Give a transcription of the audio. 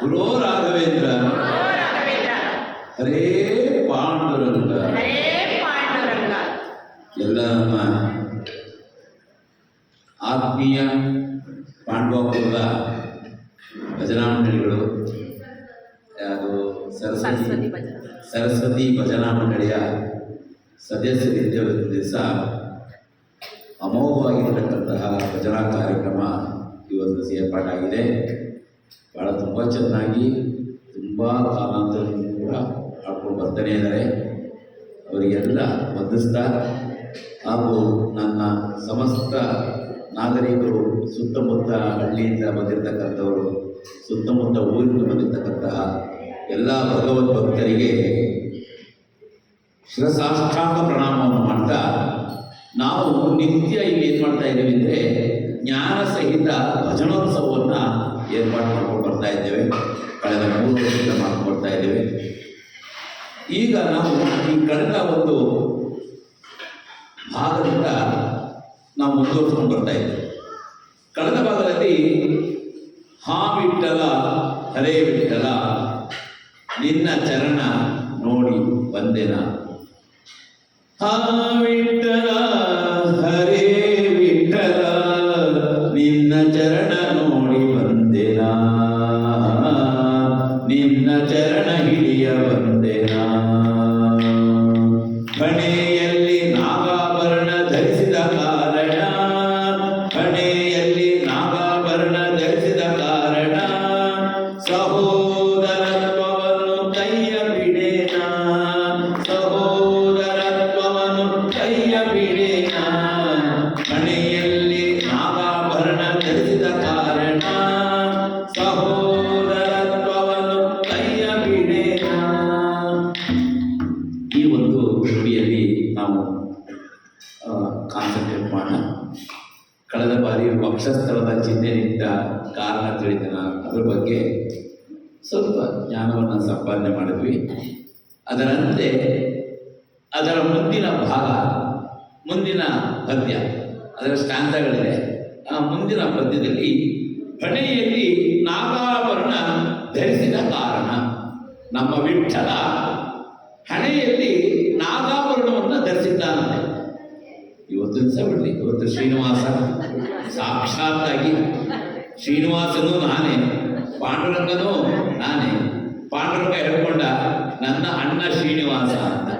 ಗುರೋ ರಾಘವೇಂದ್ರ ಹರೇ ಪಾಂಡುರಂಗ. ಎಲ್ಲ ನಮ್ಮ ಆತ್ಮೀಯ ಪಾಂಡವಪುರದ ಭಜನಾ ಮಂಡಳಿಗಳು ಅದು ಸರಸ್ವತಿ ಸರಸ್ವತಿ ಭಜನ ಮಂಡಳಿಯ ಸದಸ್ಯರಿದ್ದ ದಿವಸ ಅಮೋಘವಾಗಿರತಕ್ಕಂತಹ ಭಜನಾ ಕಾರ್ಯಕ್ರಮ ಇವತ್ತು ಒಂದು ಏರ್ಪಾಟಾಗಿದೆ ಭಾಳ ತುಂಬ ಚೆನ್ನಾಗಿ, ತುಂಬ ಕಾಲಾಂತರದಿಂದ ಕೂಡ ಹಾಡ್ಕೊಂಡು ಬರ್ತಾನೆ ಇದ್ದಾರೆ. ಅವರಿಗೆಲ್ಲ ವಂದಿಸ್ತಾ ಹಾಗೂ ನನ್ನ ಸಮಸ್ತ ನಾಗರಿಕರು ಸುತ್ತಮುತ್ತ ಹಳ್ಳಿಯಿಂದ ಬಂದಿರತಕ್ಕಂಥವರು, ಸುತ್ತಮುತ್ತ ಊರಿಂದ ಬಂದಿರತಕ್ಕಂತಹ ಎಲ್ಲ ಭಗವದ್ ಭಕ್ತರಿಗೆ ಶಿರಸಾಷ್ಟಾಂಗ ಪ್ರಣಾಮವನ್ನು ಮಾಡ್ತಾ ನಾವು ನಿತ್ಯ ಇಲ್ಲಿ ಏನು ಮಾಡ್ತಾ ಇದ್ದೀವಿ ಅಂದರೆ ಜ್ಞಾನ ಸಹಿತ ಭಜನೋತ್ಸವವನ್ನು ಏರ್ಪಾಡು ಮಾಡ್ಕೊಂಡು ಬರ್ತಾ ಇದ್ದೇವೆ. ಕಳೆದ ಮೂರು ವರ್ಷದಿಂದ ಮಾಡ್ಕೊಡ್ತಾ ಇದ್ದೇವೆ. ಈಗ ನಾವು ಈ ಕಳೆದ ಒಂದು ಭಾಗದಿಂದ ನಾವು ಮುಂದುವರ್ಸ್ಕೊಂಡು ಬರ್ತಾ ಇದ್ದೇವೆ. ಕಳೆದ ಭಾಗದಲ್ಲಿ ಹಾ ಬಿಟ್ಟಲ ಹರೇ ಬಿಟ್ಟಲ ನಿನ್ನ ಚರಣ ನೋಡಿ ಬಂದೆನ ಹಾವಿಟ್ಟಲ ಹರೇ ಬಿಟ್ಟಲ ನಿನ್ನ ಚರಣ ನಿನ್ನ ಚರಣ ಹಿಡಿಯ ಬಂದೆನ ಮಾಡೋಣ ಕಳೆದ ಬಾರಿ ವಕ್ಷಸ್ಥಳದ ಚಿಹ್ನೆಯಿಂದ ಕಾರಣ ತಿಳಿದನ ಅದ್ರ ಬಗ್ಗೆ ಸ್ವಲ್ಪ ಜ್ಞಾನವನ್ನು ಸಂಪಾದನೆ ಮಾಡಿದ್ವಿ. ಅದರಂತೆ ಅದರ ಮುಂದಿನ ಭಾಗ, ಮುಂದಿನ ಪದ್ಯ, ಅದರ ಸ್ಟಾಂತಗಳಿದೆ ಆ ಮುಂದಿನ ಪದ್ಯದಲ್ಲಿ ಹಣೆಯಲ್ಲಿ ನಾಗಾಭರಣ ಧರಿಸಿದ ಕಾರಣ, ನಮ್ಮ ವಿಠಲ ಹಣೆಯಲ್ಲಿ ಧರಿಸಿದ್ದಾನಂತೆ ಇವತ್ತು ದಿವಸ ಬಿಡಲಿ ಇವತ್ತು ಶ್ರೀನಿವಾಸ ಸಾಕ್ಷಾತ್ತಾಗಿ ಶ್ರೀನಿವಾಸನೂ ನಾನೇ ಪಾಂಡುರಂಗನೂ ನಾನೇ ಪಾಂಡುರಂಗ ಹೇಳ್ಕೊಂಡ ನನ್ನ ಅಣ್ಣ ಶ್ರೀನಿವಾಸ ಅಂತ